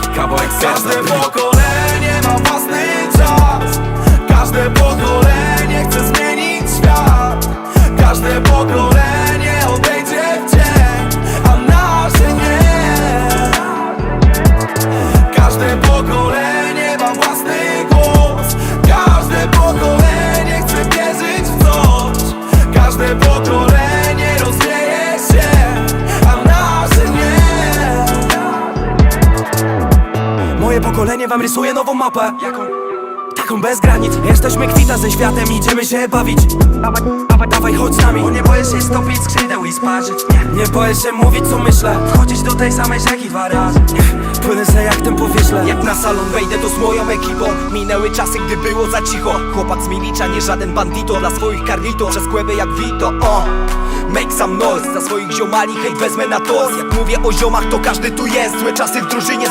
taki kawałek serca Każde Moje pokolenie wam rysuje nową mapę. Jaką? Taką bez granic. Jesteśmy kwita ze światem, idziemy się bawić. Dawaj, dawaj, dawaj, chodź z nami. Bo nie boję się stopić skrzydeł i sparzyć. Nie, nie boję się mówić co myślę. Wchodzić do tej samej rzeki dwa razy. Płynę se jak ten powieśle. Jak na salon wejdę to z moją ekipą. Minęły czasy, gdy było za cicho. Chłopak z Milicza, nie żaden bandito. Dla swoich karlito, przez kłęby jak Vito. O. Make some noise, za swoich ziomali hej wezmę na tos. Jak mówię o ziomach to każdy tu jest. Złe czasy w drużynie